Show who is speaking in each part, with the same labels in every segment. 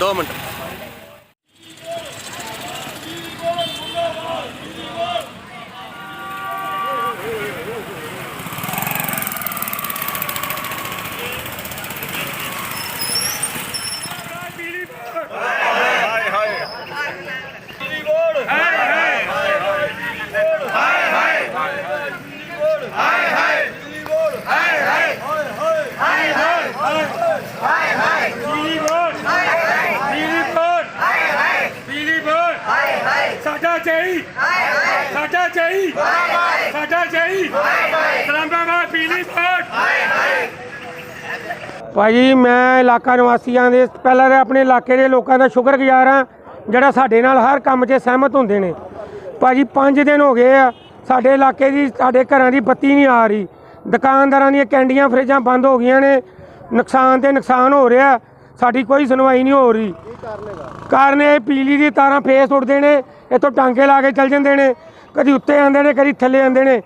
Speaker 1: Government ਸਾਡਾ ਚਾਹੀ ਸਾਡਾ ਚਾਹੀ ਸਲਾਮਾਬਾਦ ਬਿਜਲੀ ਬੋਰਡ ਭਾਜੀ ਮੈਂ ਇਲਾਕਾ ਨਿਵਾਸੀਆਂ ਦੇ ਪਹਿਲਾਂ ਤਾਂ ਆਪਣੇ ਇਲਾਕੇ ਦੇ ਲੋਕਾਂ ਦਾ ਸ਼ੁਕਰਗੁਜ਼ਾਰ ਹਾਂ ਜਿਹੜਾ ਸਾਡੇ ਨਾਲ ਹਰ ਕੰਮ 'ਚ ਸਹਿਮਤ ਹੁੰਦੇ ਨੇ। ਭਾਜੀ 5 ਦਿਨ ਹੋ ਗਏ ਆ ਸਾਡੇ ਇਲਾਕੇ ਦੀ ਸਾਡੇ ਘਰਾਂ ਦੀ ਬੱਤੀ ਨਹੀਂ ਆ ਰਹੀ। ਦੁਕਾਨਦਾਰਾਂ ਦੀਆਂ ਕੈਂਡੀਆਂ ਫਰਿੱਜਾਂ ਬੰਦ ਹੋ ਗਈਆਂ ਨੇ। ਨੁਕਸਾਨ ਤੇ ਨੁਕਸਾਨ ਹੋ ਰਿਹਾ। ਸਾਡੀ ਕੋਈ ਸੁਣਵਾਈ ਨਹੀਂ ਹੋ ਰਹੀ। ਕਾਰਨ ਇਹ ਬਿਜਲੀ ਦੀ ਤਾਰਾਂ ਫੇਸ ਉੱਡਦੇ ਨੇ, ਇੱਥੋਂ ਟਾਂਕੇ ਲਾ ਕੇ ਚੱਲ ਜਾਂਦੇ ਨੇ, ਕਦੀ ਉੱਤੇ ਆਉਂਦੇ ਨੇ, ਕਦੀ ਥੱਲੇ ਆਉਂਦੇ ਨੇ।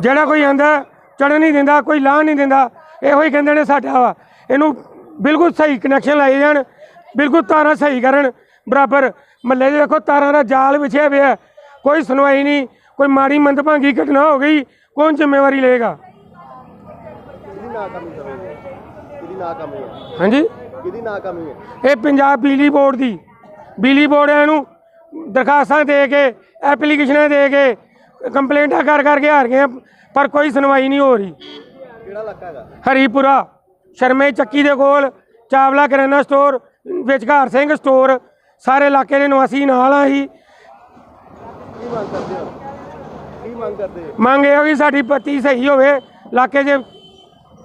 Speaker 1: ਜਿਹੜਾ ਕੋਈ ਆਂਦਾ ਚੜ੍ਹਨ ਨਹੀਂ ਦਿੰਦਾ, ਕੋਈ ਲਾਹ ਨਹੀਂ ਦਿੰਦਾ, ਇਹੋ ਹੀ ਕਹਿੰਦੇ ਨੇ ਸਾਡਾ ਵਾ। ਇਹਨੂੰ ਬਿਲਕੁਲ ਸਹੀ ਕਨੈਕਸ਼ਨ ਲਾਏ ਜਾਣ, ਬਿਲਕੁਲ ਤਾਰਾਂ ਸਹੀ ਕਰਨ, ਬਰਾਬਰ। ਮੱਲੇ ਦੇ ਵੇਖੋ, ਤਾਰਾਂ ਦਾ ਜਾਲ ਵਿਛਿਆ ਪਿਆ ਕੋਈ ਸੁਣਵਾਈ ਨਹੀਂ, ਕੋਈ ਮਾੜੀ ਮੰਦਭਾਗੀ ਘਟਨਾ ਹੋ ਗਈ, ਕੌਣ ਜ਼ਿੰਮੇਵਾਰੀ ਲਏਗਾ?
Speaker 2: ਨਾਕਾਮੀ ਹੈ?
Speaker 1: ਹਾਂਜੀ।
Speaker 2: ਕਿਹਦੀ ਨਾਕਾਮੀ ਹੈ?
Speaker 1: ਇਹ ਪੰਜਾਬ ਬਿਜਲੀ ਬੋਰਡ ਦੀ। ਬਿਜਲੀ ਬੋਰਡ ਨੂੰ ਦਰਖਾਸਤਾਂ ਦੇ ਕੇ ਐਪਲੀਕੇਸ਼ਨਾਂ ਦੇ ਕੇ ਕੰਪਲੇਂਟਾਂ ਕਰ ਕਰਕੇ ਹਾਰ ਗਏ ਆ, ਪਰ ਕੋਈ ਸੁਣਵਾਈ ਨਹੀਂ ਹੋ ਰਹੀ।
Speaker 2: ਕਿਹੜਾ ਇਲਾਕਾ ਹੈਗਾ?
Speaker 1: ਹਰੀਪੁਰਾ ਸ਼ਰਮੇ ਚੱਕੀ ਦੇ ਕੋਲ ਚਾਵਲਾ ਕਰਿਆਨਾ ਸਟੋਰ ਵਿਚਕਾਰ ਸਿੰਘ ਸਟੋਰ ਸਾਰੇ ਇਲਾਕੇ ਦੇ ਨਿਵਾਸੀ ਨਾਲ ਆ ਹੀ
Speaker 2: ਕੀ ਮੰਗ ਕਰਦੇ ਹੋ? ਕੀ ਮੰਗ ਕਰਦੇ ਹੋ?
Speaker 1: ਮੰਗ ਇਹ ਹੋ ਕਿ ਸਾਡੀ ਪੱਤੀ ਸਹੀ ਹੋਵੇ ਇਲਾਕੇ 'ਚ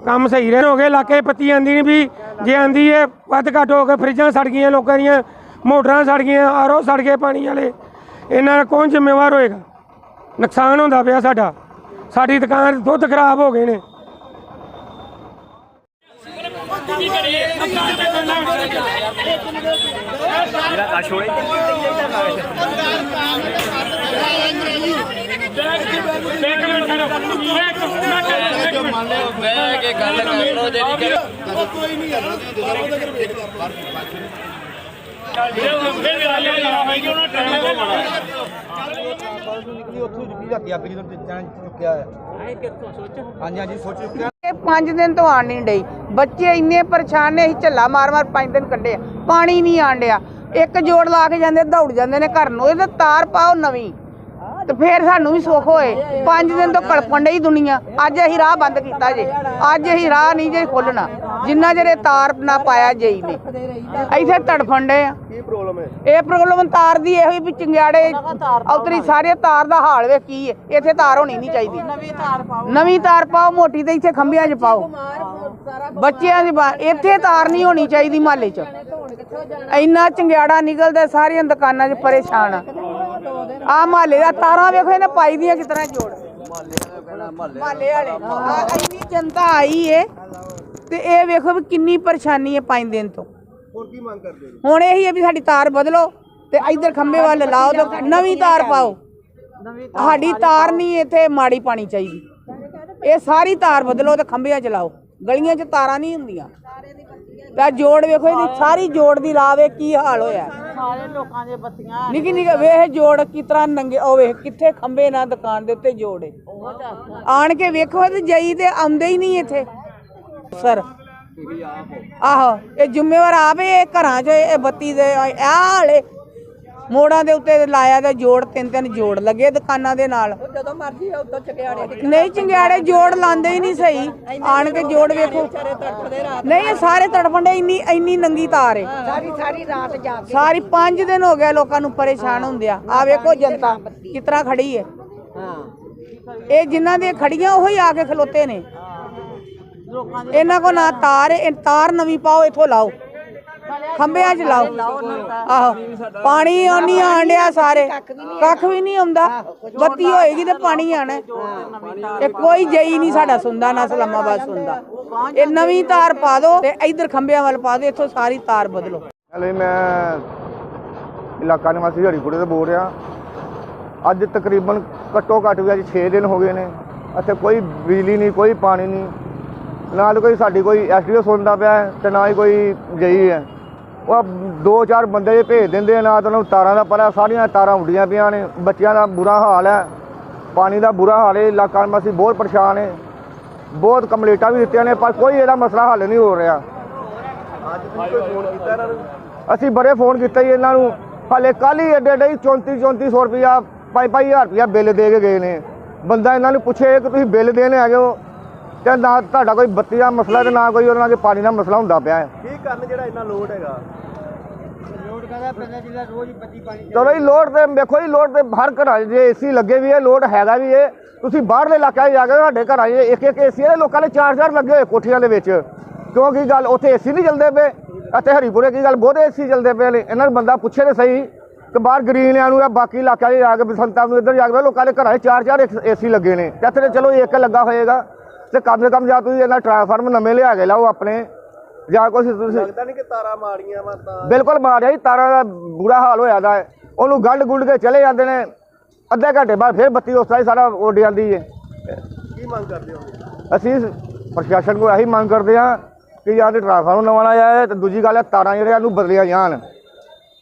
Speaker 1: ਕੰਮ ਸਹੀ ਰਹਿਣ ਹੋ ਗਏ, ਇਲਾਕੇ ਪੱਤੀ ਆਂਦੀ ਨਹੀਂ ਵੀ, ਜੇ ਆਂਦੀ ਹੈ ਵੱਧ ਘੱਟ ਹੋ ਕੇ ਫਰਿੱਜਾਂ ਸੜ ਗਈਆਂ ਲੋਕਾਂ ਦੀਆਂ, ਮੋਟਰਾਂ ਸੜ ਗਈਆਂ, ਆਰੋ ਸੜ ਗਏ ਪਾਣੀ ਵਾਲੇ, ਇਹਨਾਂ ਦਾ ਕੌਣ ਜ਼ਿੰਮੇਵਾਰ ਹੋਏਗਾ? ਨੁਕਸਾਨ ਹੁੰਦਾ ਪਿਆ ਸਾਡਾ, ਸਾਡੀ ਦੁਕਾਨ ਦੁੱਧ ਖਰਾਬ ਹੋ ਗਏ ਨੇ।
Speaker 3: ਬਹਿ ਕੇ ਗੱਲ ਕਰ ਲਓ ਜਿਹੜੀ
Speaker 2: ਨਿਕਲੀ ਉੱਥੋਂ ਨਿਕਲੀ ਰਾਤੀ ਅੱਗ ਜਦੋਂ ਜਾਣ ਚੁੱਕਿਆ ਹੈ ਹਾਂਜੀ ਹਾਂਜੀ ਸੋਚ ਚੁੱਕਿਆ
Speaker 4: ਇਹ 5 ਦਿਨ ਤੋਂ ਆਣ ਨਹੀਂ ਡਈ। ਬੱਚੇ ਇੰਨੇ ਪਰੇਸ਼ਾਨ ਨੇ, ਅਸੀਂ ਝੱਲਾ ਮਾਰ ਮਾਰ ਪੰਜ ਦਿਨ ਕੱਢੇ ਪਾਣੀ ਨਹੀਂ ਆਣ ਡਿਆ। ਇੱਕ ਜੋੜ ਲਾ ਕੇ ਜਾਂਦੇ, ਦੌੜ ਜਾਂਦੇ ਨੇ ਘਰ ਨੂੰ। ਇਹਦਾ ਤਾਰ ਪਾਓ ਨਵੀਂ। ਤੇ ਫੇਰ ਸਾਨੂੰ ਵੀ ਸੁੱਖ ਹੋਏ। 5 ਦਿਨ ਤੋਂ ਕਲਪਣ ਡਈ ਦੁਨੀਆ। ਅੱਜ ਅਸੀਂ ਰਾਹ ਬੰਦ ਕੀਤਾ ਜੇ। ਅੱਜ ਅਸੀਂ ਰਾਹ ਨਹੀਂ ਜੇ ਖੋਲਣਾ ਜਿੰਨਾ ਇਹ ਤਾਰ ਨਾ ਪਾਇਆ ਜਈ ਨੇ ਇੱਥੇ ਤੜਫਣ ਡੇ ਆ।
Speaker 2: ਕੀ ਪ੍ਰੋਬਲਮ ਹੈ?
Speaker 4: ਇਹ ਪ੍ਰੋਬਲਮ ਤਾਰ ਦੀ ਇਹੋ ਹੀ ਵੀ ਚਿੰਗਿਆੜੇ ਉਤਰੀ ਸਾਰੇ ਤਾਰ ਦਾ ਹਾਲ ਵੇ ਕੀ ਹੈ। ਇੱਥੇ ਤਾਰ ਹੋਣੀ ਨਹੀਂ ਚਾਹੀਦੀ। ਨਵੀਂ ਤਾਰ ਪਾਓ। ਨਵੀਂ ਤਾਰ ਪਾਓ ਮੋਟੀ ਤੇ ਇੱਥੇ ਖੰਭਿਆਂ 'ਚ ਪਾਓ। ਬੱਚਿਆਂ ਦੀ ਇੱਥੇ ਤਾਰ ਨਹੀਂ ਹੋਣੀ ਚਾਹੀਦੀ ਮਹੱਲੇ 'ਚ। ਇੰਨਾ ਚਿੰਗਿਆੜਾ ਨਿਕਲਦਾ ਸਾਰੀਆਂ ਦੁਕਾਨਾਂ 'ਚ ਪਰੇਸ਼ਾਨ ਆ। ਆ ਮਹੱਲੇ ਦਾ ਤਾਰਾਂ ਵੇਖੋ ਇਹਨੇ ਪਾਈ ਦੀਆਂ ਕਿਸ ਤਰ੍ਹਾਂ ਜੋੜ। ਮਹੱਲੇ ਵਾਲੇ। ਆ ਇੰਨੀ ਜਨਤਾ ਆਈ ਏ ਤੇ ਇਹ ਵੇਖੋ ਵੀ ਕਿੰਨੀ ਪਰੇਸ਼ਾਨੀ ਹੈ ਪੰਜ ਦਿਨ ਤੋਂ।
Speaker 2: ਹੁਣ ਕੀ ਮੰਗ ਕਰਦੇ ਹੋ?
Speaker 4: ਹੁਣ ਇਹੀ ਹੈ ਵੀ ਸਾਡੀ ਤਾਰ ਬਦਲੋ ਤੇ ਇਧਰ ਖੰਭੇ ਵੱਲ ਲਾਓ ਤੇ ਨਵੀਂ ਤਾਰ ਪਾਓ। ਸਾਡੀ ਤਾਰ ਨਹੀਂ ਇੱਥੇ ਮਾੜੀ ਪਾਣੀ ਚਾਹੀਦੀ। ਇਹ ਸਾਰੀ ਤਾਰ ਬਦਲੋ ਤੇ ਖੰਭਿਆਂ ਚ ਲਾਓ। ਗਲੀਆਂ 'ਚ ਤਾਰਾਂ ਨਹੀਂ ਹੁੰਦੀਆਂ। ਤਾਂ ਜੋੜ ਵੇਖੋ ਇਹਦੀ ਸਾਰੀ ਜੋੜ ਦੀ ਲਾਵੇ ਕੀ ਹਾਲ ਹੋਇਆ? ਸਾਰੇ ਲੋਕਾਂ ਦੇ ਬੱਤੀਆਂ ਨਿੱਕੀ ਨਿੱਕੀ ਵੇਖ ਜੋੜ ਕਿਸ ਤਰ੍ਹਾਂ ਨੰਗੇ ਉਹ ਵੇਖ ਕਿੱਥੇ ਖੰਭੇ ਨਾਲ ਦੁਕਾਨ ਦੇ ਉੱਤੇ ਜੋੜ ਆਣ ਕੇ ਵੇਖੋ ਤੇ ਜਈ ਤੇ ਆਉਂਦੇ ਹੀ ਨਹੀਂ ਇੱਥੇ। ਸਰ ਆਹੋ ਇਹ ਜ਼ਿੰਮੇਵਾਰ ਆਪ ਇਹ ਘਰਾਂ 'ਚ ਇਹ ਬੱਤੀ ਦੇ ਆ ਹਾਲੇ ਮੋੜਾਂ ਦੇ ਉੱਤੇ ਲਾਇਆ ਤੇ ਜੋੜ ਤਿੰਨ ਤਿੰਨ ਜੋੜ ਲੱਗੇ ਦੁਕਾਨਾਂ ਦੇ ਨਾਲ। ਜਦੋਂ ਮਰਜ਼ੀ ਉਦੋਂ ਚੰਗਿਆੜੇ ਨਹੀਂ ਚੰਗਿਆੜੇ ਜੋੜ ਲਾਉਂਦੇ ਹੀ ਨਹੀਂ ਸਹੀ। ਆਣ ਕੇ ਜੋੜ ਵੇਖੋ। ਨਹੀਂ ਇਹ ਸਾਰੇ ਤੜਫਣ ਦੇ ਇੰਨੀ ਇੰਨੀ ਨੰਗੀ ਤਾਰ ਹੈ। ਸਾਰੀ ਸਾਰੀ ਰਾਤ ਜਾ ਸਾਰੀ 5 ਦਿਨ ਹੋ ਗਏ ਲੋਕਾਂ ਨੂੰ ਪਰੇਸ਼ਾਨ ਹੁੰਦਿਆ। ਆ ਵੇਖੋ ਜਨਤਾ ਕਿਸ ਤਰ੍ਹਾਂ ਖੜੀ ਹੈ। ਇਹ ਜਿਨ੍ਹਾਂ ਦੇ ਖੜੀਆਂ ਉਹੀ ਆ ਕੇ ਖਲੋਤੇ ਨੇ। ਇਹਨਾਂ ਕੋ ਨਾ ਤਾਰ ਹੈ, ਤਾਰ ਨਵੀਂ ਪਾਓ ਇੱਥੋਂ ਲਾਓ। ਖੰਭਿਆਂ 'ਚ ਲਾਓ। ਆਹੋ। ਪਾਣੀ ਉਹ ਨਹੀਂ ਆਣ ਡਿਆ ਸਾਰੇ। ਕੱਖ ਵੀ ਨਹੀਂ ਆਉਂਦਾ ਬੱਤੀ ਹੋਏਗੀ ਤੇ ਪਾਣੀ ਆਣਾ। ਇਹ ਕੋਈ ਜਈ ਨਹੀਂ ਸਾਡਾ ਸੁਣਦਾ ਨਾ ਸਲਾਮਾਬਾਦ ਸੁਣਦਾ। ਇਹ ਨਵੀਂ ਤਾਰ ਪਾ ਦਿਓ ਤੇ ਇਧਰ ਖੰਭਿਆਂ ਵੱਲ ਪਾ ਦਿਓ ਇੱਥੋਂ ਸਾਰੀ ਤਾਰ ਬਦਲੋ।
Speaker 2: ਹਲੇ ਮੈਂ ਇਲਾਕਾ ਨਿਵਾਸੀ ਹਰੀਪੁਰੇ ਤੋਂ ਬੋਲ ਰਿਹਾ। ਅੱਜ ਤਕਰੀਬਨ ਘੱਟੋ ਘੱਟ ਵੀ ਅੱਜ 6 ਦਿਨ ਹੋ ਗਏ ਨੇ। ਇੱਥੇ ਕੋਈ ਬਿਜਲੀ ਨਹੀਂ ਕੋਈ ਪਾਣੀ ਨਹੀਂ। ਨਾਲ ਕੋਈ ਸਾਡੀ ਕੋਈ ਐਸਡੀਓ ਸੁਣਦਾ ਪਿਆ ਤੇ ਨਾ ਹੀ ਕੋਈ ਜਈ ਹੈ। ਉਹ ਦੋ ਚਾਰ ਬੰਦੇ ਜੇ ਭੇਜ ਦਿੰਦੇ ਆ, ਨਾ ਤਾਂ ਉਹਨੂੰ ਤਾਰਾਂ ਦਾ ਪਤਾ ਸਾਰੀਆਂ ਤਾਰਾਂ ਉੱਡੀਆਂ ਪਈਆਂ ਨੇ ਬੱਚਿਆਂ ਦਾ ਬੁਰਾ ਹਾਲ ਹੈ ਪਾਣੀ ਦਾ ਬੁਰਾ ਹਾਲ ਹੈ ਇਲਾਕਾ ਅਸੀਂ ਬਹੁਤ ਪਰੇਸ਼ਾਨ ਹੈ ਬਹੁਤ ਕੰਪਲੀਟਾਂ ਵੀ ਦਿੱਤੀਆਂ ਨੇ ਪਰ ਕੋਈ ਇਹਦਾ ਮਸਲਾ ਹੱਲ ਨਹੀਂ ਹੋ ਰਿਹਾ। ਅਸੀਂ ਬੜੇ ਫੋਨ ਕੀਤੇ ਜੀ ਇਹਨਾਂ ਨੂੰ ਹਾਲੇ ਕੱਲ ਹੀ ਏਡੇ ਏਡੇ 34 3400 ਰੁਪਇਆ 5-5000 ਰੁਪਇਆ ਬਿੱਲ ਦੇ ਕੇ ਗਏ ਨੇ। ਬੰਦਾ ਇਹਨਾਂ ਨੂੰ ਪੁੱਛੇ ਕਿ ਤੁਸੀਂ ਬਿੱਲ ਦੇਣ ਆ ਗਏ ਹੋ? ਤੇ ਨਾ ਤੁਹਾਡਾ ਕੋਈ ਬੱਤੀ ਦਾ ਮਸਲਾ ਤੇ ਨਾ ਕੋਈ ਉਹਨਾਂ ਦੇ ਪਾਣੀ ਦਾ ਮਸਲਾ ਹੁੰਦਾ ਪਿਆ ਹੈ।
Speaker 5: ਕੀ ਕਰਨ ਜਿਹੜਾ ਇੰਨਾ ਲੋਡ ਹੈਗਾ?
Speaker 2: ਚਲੋ ਜੀ ਲੋਡ ਤੇ ਵੇਖੋ ਜੀ ਲੋਡ ਤੇ ਹਰ ਘਰਾਂ 'ਚ ਜੇ ਏਸੀ ਲੱਗੇ ਵੀ ਹੈ ਲੋਡ ਹੈਗਾ ਵੀ ਹੈ। ਤੁਸੀਂ ਬਾਹਰਲੇ ਇਲਾਕਿਆਂ 'ਚ ਜਾ ਕੇ ਸਾਡੇ ਘਰਾਂ 'ਚ ਇੱਕ ਇੱਕ ਏਸੀ ਹੈ ਲੋਕਾਂ ਦੇ ਚਾਰ ਚਾਰ ਲੱਗੇ ਹੋਏ ਕੋਠੀਆਂ ਦੇ ਵਿੱਚ। ਕਿਉਂਕਿ ਗੱਲ? ਉੱਥੇ ਏਸੀ ਨਹੀਂ ਚੱਲਦੇ ਪਏ। ਅਤੇ ਹਰੀਪੁਰੇ ਕੀ ਗੱਲ? ਬਹੁਤ ਏਸੀ ਚੱਲਦੇ ਪਏ ਨੇ। ਇਹਨਾਂ ਨੂੰ ਬੰਦਾ ਪੁੱਛੇ ਤੇ ਸਹੀ ਕਿ ਬਾਹਰ ਗ੍ਰੀਨਿਆਂ ਨੂੰ ਜਾਂ ਬਾਕੀ ਇਲਾਕਿਆਂ 'ਚ ਜਾ ਕੇ ਬਸੰਤਾਂ ਨੂੰ ਇੱਧਰ ਜਾ ਕੇ ਲੋਕਾਂ ਦੇ ਘਰਾਂ 'ਚ ਚਾਰ ਚਾਰ ਏਸੀ ਲੱਗੇ ਨੇ। ਤੇ ਇੱਥੇ ਚਲੋ ਇੱਕ ਲੱਗਾ ਹੋਏਗਾ। ਤੇ ਕਮ ਸੇ ਕਮ ਜਾਂ ਤੁਸੀਂ ਇਹਨਾਂ ਟ੍ਰਾਂਸਫਾਰਮ ਨਵੇਂ ਲਿਆ ਕੇ ਲਾਓ ਆਪਣੇ ਜਾਂ ਕੁਛ ਤੁਸੀਂ
Speaker 5: ਲੱਗਦਾ ਨਹੀਂ ਕਿ ਤਾਰਾਂ ਮਾਰੀਆਂ ਵਾ ਤਾਂ।
Speaker 2: ਬਿਲਕੁਲ ਮਾਰਿਆ ਜੀ ਤਾਰਾਂ ਦਾ ਬੁਰਾ ਹਾਲ ਹੋਇਆ ਦਾ ਹੈ। ਉਹਨੂੰ ਗੰਢ ਗੁੰਡ ਕੇ ਚਲੇ ਜਾਂਦੇ ਨੇ ਅੱਧੇ ਘੰਟੇ ਬਾਅਦ ਫਿਰ ਬੱਤੀ ਉਸ ਤਰ੍ਹਾਂ ਹੀ ਸਾਰਾ ਉੱਡ ਜਾਂਦੀ ਹੈ।
Speaker 5: ਕੀ ਮੰਗ ਕਰਦੇ ਹੋ?
Speaker 2: ਅਸੀਂ ਪ੍ਰਸ਼ਾਸਨ ਕੋਲ ਇਹੀ ਮੰਗ ਕਰਦੇ ਹਾਂ ਕਿ ਜਾਂ ਤੇ ਟ੍ਰਾਂਸਫਾਰਮਰ ਨਵਾਂ ਲਾਇਆ ਹੈ ਤੇ ਦੂਜੀ ਗੱਲ ਹੈ ਤਾਰਾਂ ਜਿਹੜੀਆਂ ਨੂੰ ਬਦਲੀਆਂ ਜਾਣ।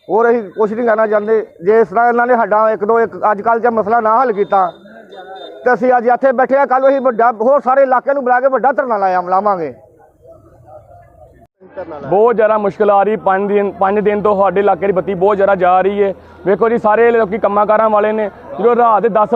Speaker 2: ਹੋਰ ਅਸੀਂ ਕੁਝ ਨਹੀਂ ਕਰਨਾ ਚਾਹੁੰਦੇ। ਜੇ ਇਸ ਤਰ੍ਹਾਂ ਇਹਨਾਂ ਨੇ ਸਾਡਾ ਇੱਕ ਦੋ ਇੱਕ ਅੱਜ ਕੱਲ੍ਹ 'ਚ ਮਸਲਾ ਨਾ ਹੱਲ ਕੀਤਾ ਤੇ ਅਸੀਂ ਅੱਜ ਇੱਥੇ ਬੈਠੇ ਆ ਕੱਲ ਅਸੀਂ ਵੱਡਾ, ਹੋਰ ਸਾਰੇ ਇਲਾਕੇ ਨੂੰ ਬੁਲਾ ਕੇ ਵੱਡਾ ਧਰਨਾ ਲਾਇਆ ਲਾਵਾਂਗੇ।
Speaker 6: ਬਹੁਤ ਜ਼ਿਆਦਾ ਮੁਸ਼ਕਲ ਆ ਰਹੀ, ਪੰਜ ਦਿਨ ਪੰਜ ਦਿਨ ਤੋਂ ਸਾਡੇ ਇਲਾਕੇ ਦੀ ਬੱਤੀ ਬਹੁਤ ਜ਼ਿਆਦਾ ਜਾ ਰਹੀ ਹੈ। ਵੇਖੋ ਜੀ, ਸਾਰੇ ਲੋਕੀ ਕੰਮਾਂ ਕਾਰਾਂ ਵਾਲੇ ਨੇ, ਜਦੋਂ ਰਾਤ ਦੇ 10